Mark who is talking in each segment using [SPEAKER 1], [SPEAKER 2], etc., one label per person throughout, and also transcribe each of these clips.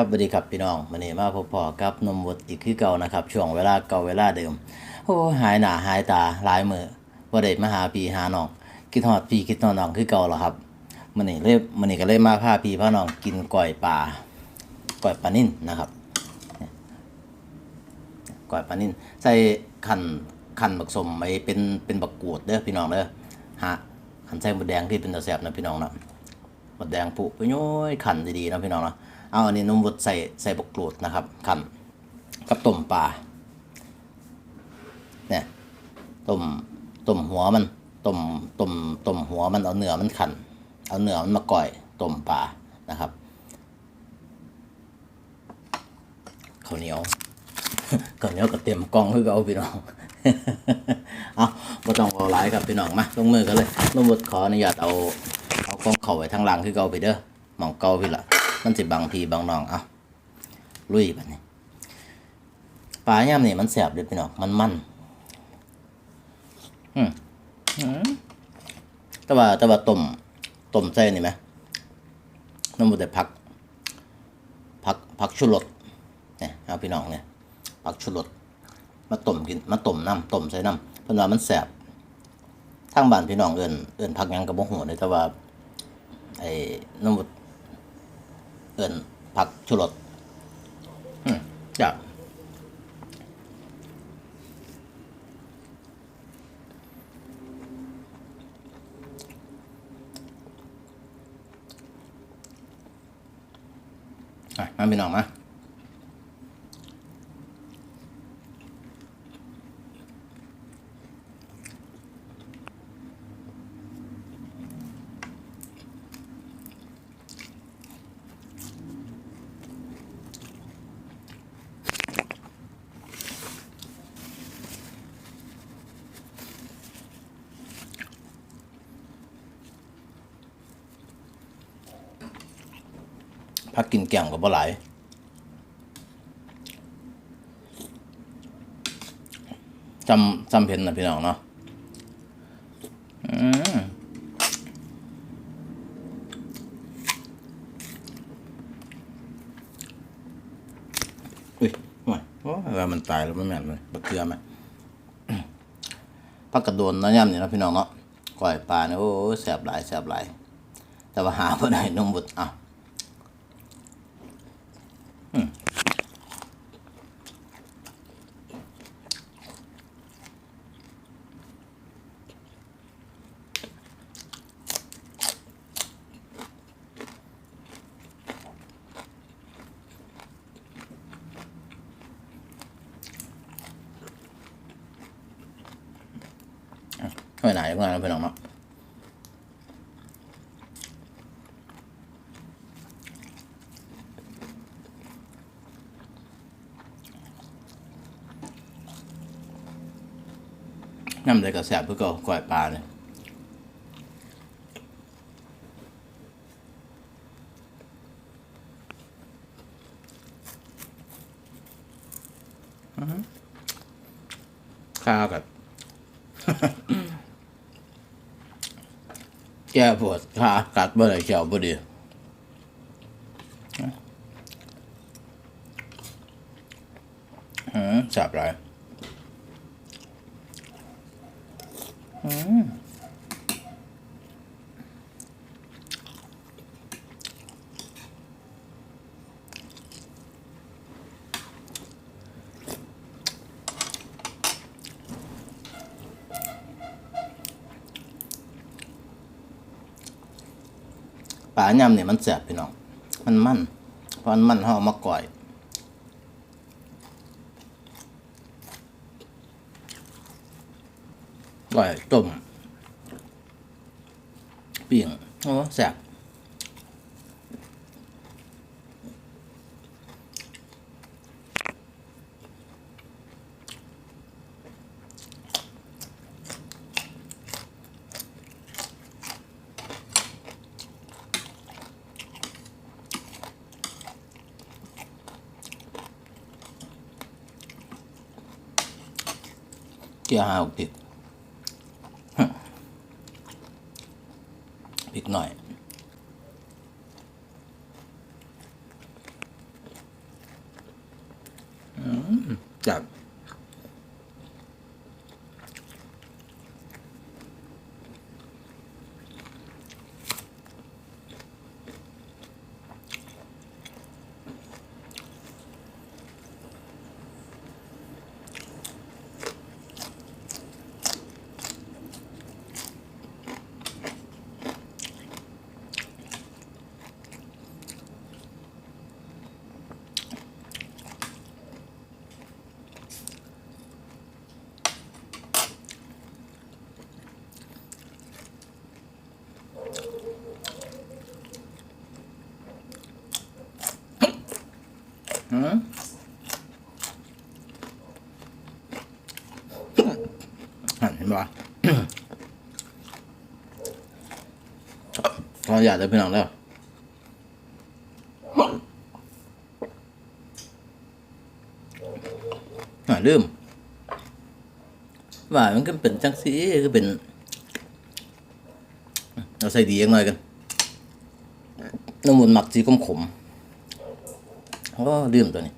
[SPEAKER 1] ับสวัสดีครับพี่น้องวันนี้มาพบพอกับนมวดอีกคือเก่านะครับ ช่วงเวลาเก่าเวลาเดิม โอ้หายหนาหายตาหลายมือบ่ได้มาหาพี่หาน้องคิดฮอดพี่คิดฮอดน้องคือเก่าแล้วครับมื้อนี้เลยมื้อนี้ก็เลยมาพาพี่พาน้องกินก้อยปลาก้อยปลานิ่นนะครับก้อยปลานิ่นใส่ขันขันบักสมไว้เป็นเป็นบักกูดเด้อพี่น้องเด้อฮะขันใส่หมดแดงที่เป็นตะแซ่บนะพี่น้องนะหมดแดงผุไปย้อยขันดีๆนะพี่น้องนะ เอาอันนี้นมบดใส่ใส่บกกรูดนะครับขันกับต้มปลาเนี่ยต้มต้มหัวมันต้มต้มต้มหัวมันเอาเนื้อมันขันเอาเนื้อมันมาก่อยต้มปลานะครับข้าวเหนียวข้าวเหนียวก็เต็มกล่องคือเอาพี่น้องเอาบ่ต้องเอาหลายครับพี่น้องมาลงมือกันเลยนมบดขออนุญาตเอาเอากล้องเข้าไว้ทางหลังคือเก่าไปเด้อหมองเก่าพี่ละ มันสิบางพีบางน้องเอาลุยบัดนี้ปลาย่ำนี่มันแสบเด้อพี่น้องมันมันอืมอืมแต่ว่าแต่ว่าต้มต้มใส่นี่ไหมน้ำมันแต่ผักผักผักชุรสเนี่ยเอาพี่น้องเนี่ยผักชุรสมาต้มกินมาต้มน้ำต้มใส่น้ำเพราะว่ามันแสบทางบ้านพี่น้องเอิ้นเอิ้นพักยังกับบ่ฮู้เลยแต่ว่าไอ้น้ำมัน อิญผักชุรสจ้ะอะมาพี่น้องมา พักกินแกงกับบ่หลจำจำเพ็นนะพี่น้องเนาะอืมอุ้ยโอ้ยโอ้ยว่ามันตายแล้วไมันแม่นเลยบักเกลือไหมพักกระโดนนะย่ำเนี่ยนะพี่น้องเนาะก้อยปลาเนี่ยโอ้แสบหลายแสบหลาย แต่ว่าหาเพื่อได้นมบุตรอะ ไม่ไหนเพื่อนนะพี่น้องเนาะน้ำเลยก็แสบเพื่อก็ก่อยปลาเนี่ยอื้อหือข้าวกับ แก้ปวดขากัดเมื่อได้เขียวพอดีอืมสับไรอืม ปลาย่ำเนี่ยมันแสบพี่น้องมันมันเพราะมันมันห่อามาก่อยก่อยต้มปิ้งโอ้แสบ เกี๊ยวหาวพริก พริกหน่อย จับหืมเห็นปะ ขอยากได้พี่น้องแล้วอ่าลืมว่ามันก็เป็นจังสีก็เป็น เราใส่ดียังหน่อยกันน้ำมันหมักสีขมขมๆโอ้ลืมตัวนี้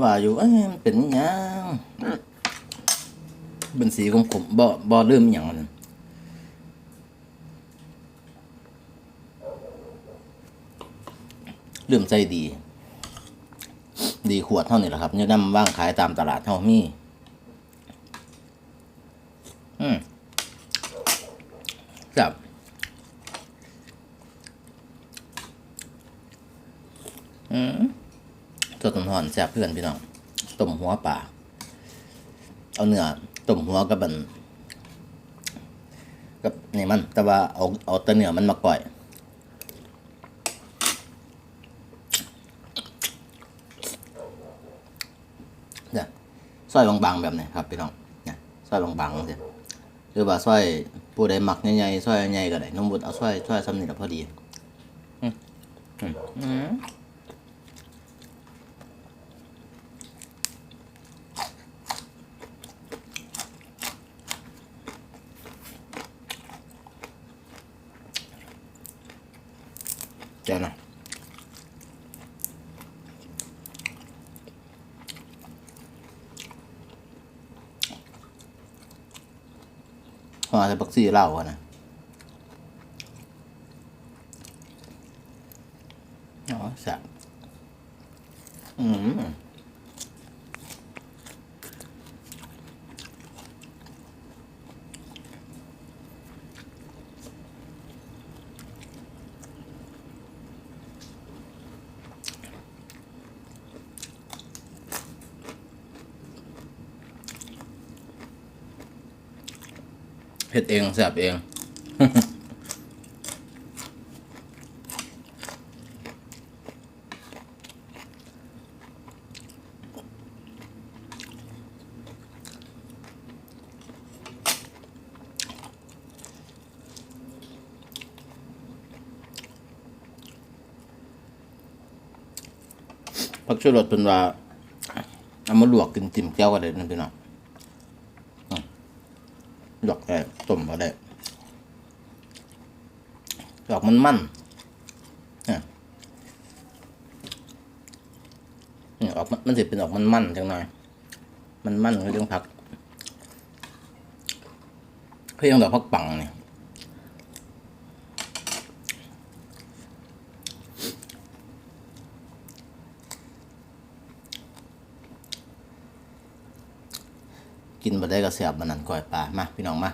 [SPEAKER 1] ว่าอยู่เอ้ยมันเป็นยัง เป็นสีขมขมๆบ่บ่ลืมอหย่างมันลืมใส่ดี ดีขวดเท่านี้แหละครับเนี่ยนำว่างขายตามตลาดเท่ามีอืมครับอืมตัวต้นหอนแซ่บเพื่อนพี่น้องต้มหัวป่าเอาเนื้อ ต้มหัวกับบันกับนี่มัน แต่ว่าเอาเอาต่เนื้อมันมาก่อยเนี่ยซอยบางๆแบบนี้ครับพี่น้องเนี่ยซอยบางๆสิหรือว่าซอยผู้ใดหมักใหญ่ๆซอยใหญ่ก็ได้น้องบุตรเอาซอยซอยซ้ำนี่ละพอดี อืมอืม เจ้าหน่อยพอจะบักซี่เล่าอะนะอ๋อแซ่บอืมเผ็ดเองแซ่บเองผักชูรสเป็นว่าเอามาลวกกินจิ้มแก้วก็ได้นะพี่น้องอืมลวกได้ ต้มก็ได้ลวกมันมันนี่ออกมันมันสิเป็นออกมันมันจังหน่อย มันมันก็ต้องผักเพียงดอกผักปังเนี่ยกินมาได้ก็เสียบมันนั่นก้อยปลามาพี่น้องมา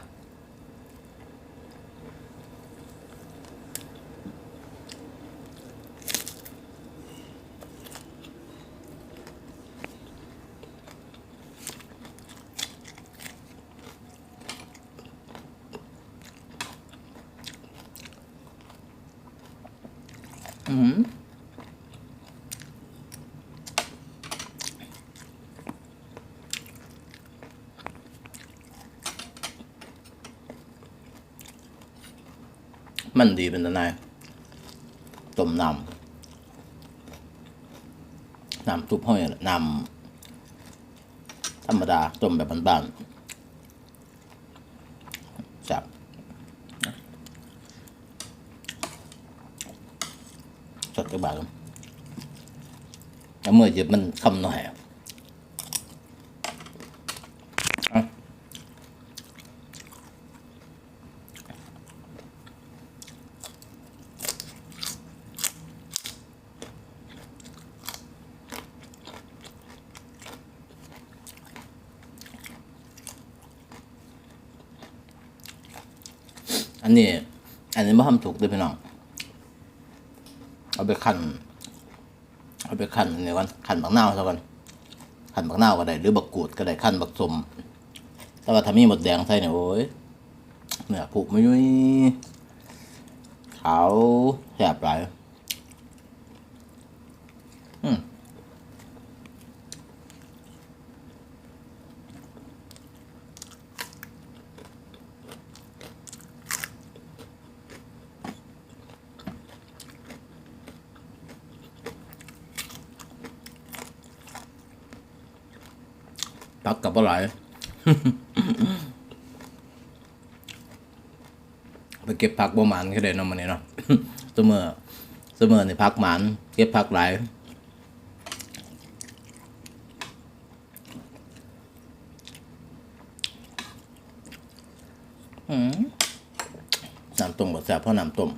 [SPEAKER 1] มันดีเป็นตะนายต้มน้ำน้ำซุปห้อยน้ำธรรมดาต้มแบบบ้านๆจับ จักบาทกัน แล้วมือหยิบมันคำหน่อยอะเอาอันนี้ อันนี้ไม่ทำถูกด้วยพี่น้อง เอาไปขัน ไปขันเนี่ยวกันขันบักนาซะก่อนขันบักนาก็ได้หรือบักกูดก็ได้ขันบักสมแต่ว่าถ้ามีหมดแดงใส่เนี่ยโอ้ยเนี่ยผูกไม่ยุ่ยขาวแสบหลาย พักกับอะไรไปเก็บผักบ่หมันก็ได้เนะมันนี่เนาะเสมอเสมอในพักหมันเก็บผักหลายน้ำต้มก็แซ่บเพราะน้ำต้ม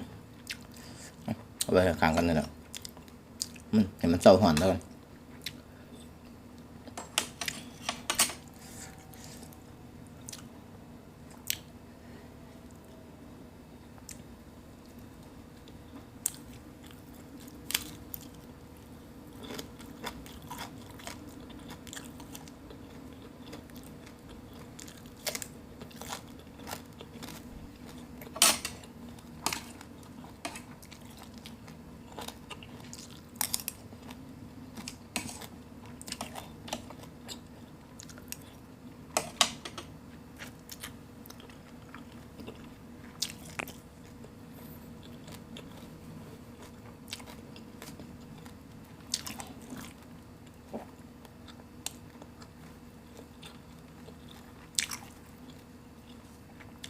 [SPEAKER 1] เอาไปข้างกันเลยนะมันเห็นมันเศร้าหอนแล้วกัน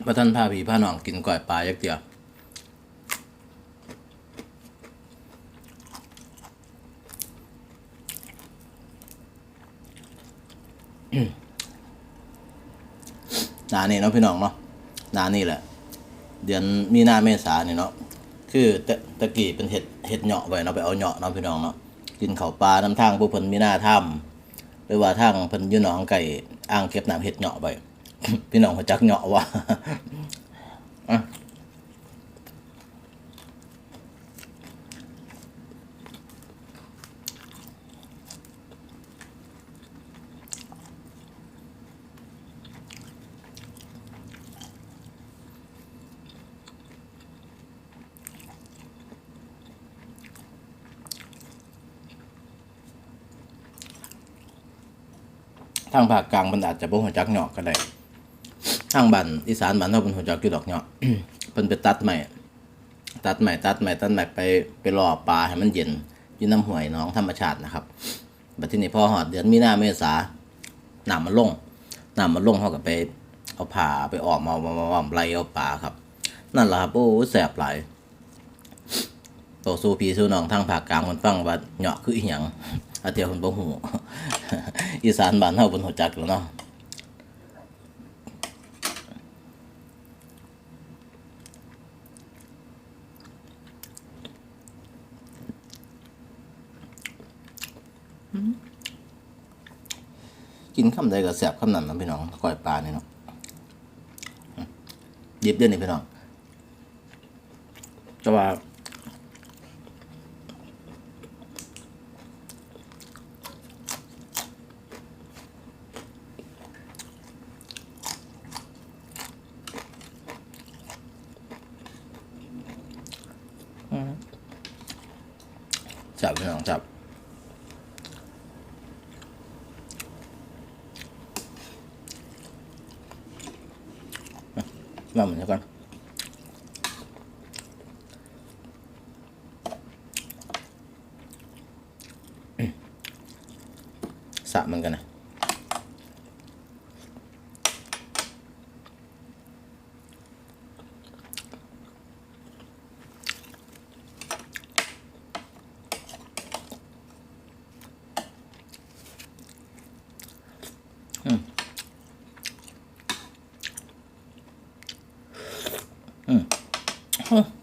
[SPEAKER 1] พระท่านพาผีพาหนองกินก่อยปลายักเดียวหนานี่เนาะพี่น้องเนาะนานี่แหละ เดือนมีนาเมษาเนี่ยเนาะคือตะตะกี้เป็นเห็ดเห็ดเหาะไว้เนาะไปเอาเหาะเนาะพี่น้องเนาะกินข้าวปลาน้ำทางผู้เพิ่นมีหน้าถ้ำหรือว่าทางเพิ่นยู่หนองไก่อ่างเก็บน้ำเห็ดเหาะไว้ พี่น้องเขาจักเหาะวะทางภาคกลางมันอาจจะบ่ฮู้จักเหาะก็ได้ ทางบ้านอีสานบ้านเฮาเพิ่นฮู้จักอยู่ดอกเหาะเพิ่นไปตัดไม้ตัดไม้ตัดไม้ตัดไม้ไปไปรอปลาให้มันเย็นอยู่น้ำห้วยน้องธรรมชาตินะครับบัดที่นี้พอฮอดเดือนมีนาเมษาหน้ำมันลงหน้ำมันลงเฮาก็ไปเอาผ้าไปออกมเอามามาไล่เอาปลาครับ นั่นแหละครับโอ้แสบหลายโตสู้พี่สู้น้องทางภาคกลางมันฟังว่าเหาะคืออีหยังอาเทียวเพิ่นบ่ฮู้อีสานบ้านเฮาเพิ่นฮู้จักแล้วเนาะ กินคำใดก็แสบคำนั้นนะพี่น้องก้อยปลาเนี่ยเนาะหยิบเด่นนี่พี่น้องแต่ว่า sạm mình cái này.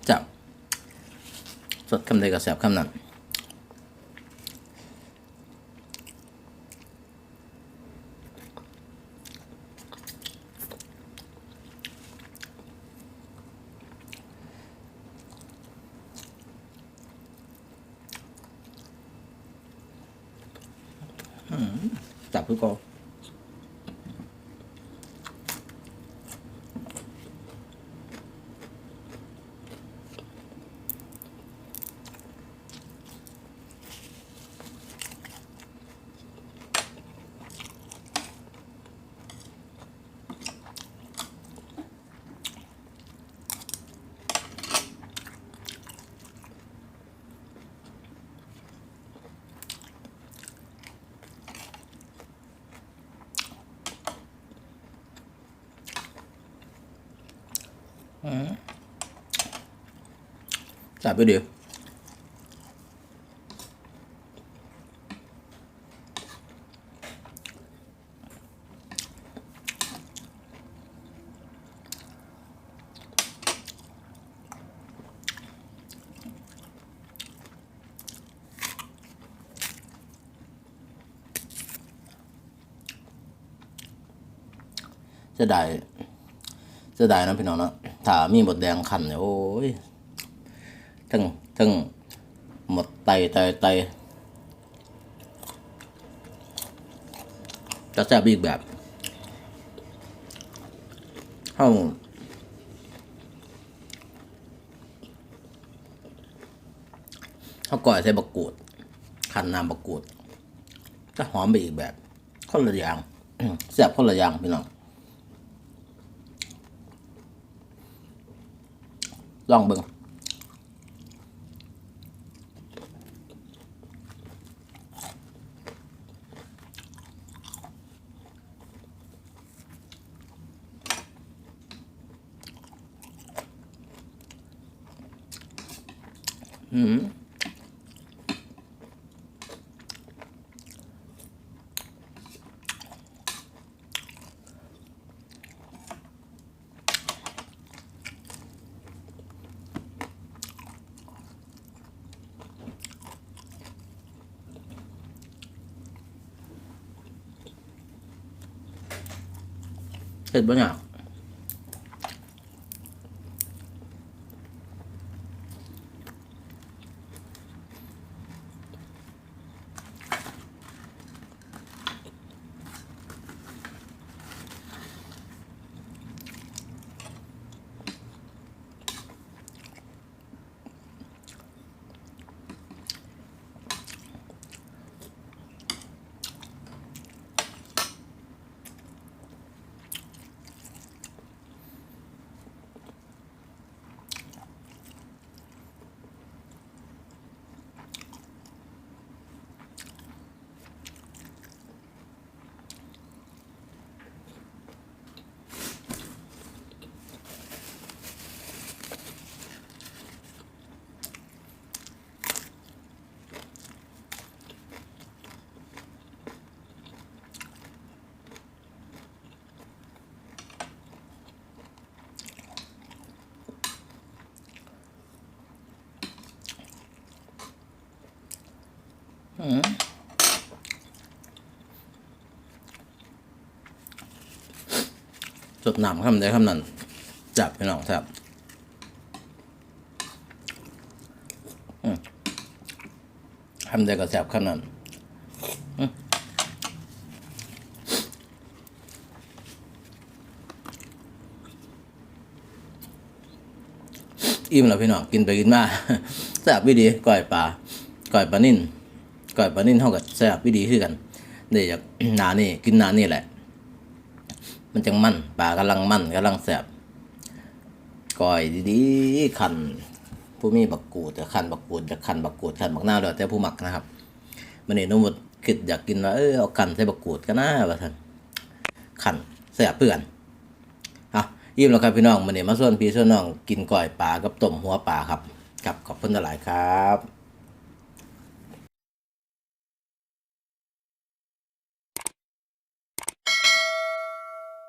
[SPEAKER 1] Chậm สุดคำใดก็แสบคำนั้น จั จับไปเดี๋ยวจะได้จะได้นะพี่น้องเนาะ ถ้ามีบดแดงขันเนี่ยโอ้ยทั้งทั้งหมดไตไตไตจะแซ่บอีกแบบเข้าเข้าก่อยใส่บักกูดขันน้ำบักกูดจะหอมไปอีกแบบคนละอย่างแซ่บคนละอย่างพี่น้อง ลองเบิ่งอืม เห็ดบ่เนี่ย สดน้ำคำใดคำนั้นจับพี่น้องครับคำใดก็แสบคำนั้นอืมอิ่มแล้วพี่น้องกินไปกินมาแซ่บวิดีก้อยปลาก้อยปลานิ่นก้อยปลานิ่นเท่ากับแซ่บวิดีคือกันเดี๋ยวจากหนานี่กินหนานี่แหละ มันจังมันปลากำลังมันกำลังแสบก้อยดีๆขันผู้มีบักกูดจะขันบักกูดจะขันบักกูดขันบักหน้าเดี๋ยวแต่ผู้หมักนะครับมันนี่นุ่มดคิดอยากกินว่าเออเอาขันใส่บักกูดก็น่าว่าท่านขันแสบเปื่อนเอายิ้มแล้วครับพี่น้องมันนี่มาส่วนพี่ส่วนน้องกินก้อยปลากับต้มหัวปลาครับครับขอบคุณหลายครับ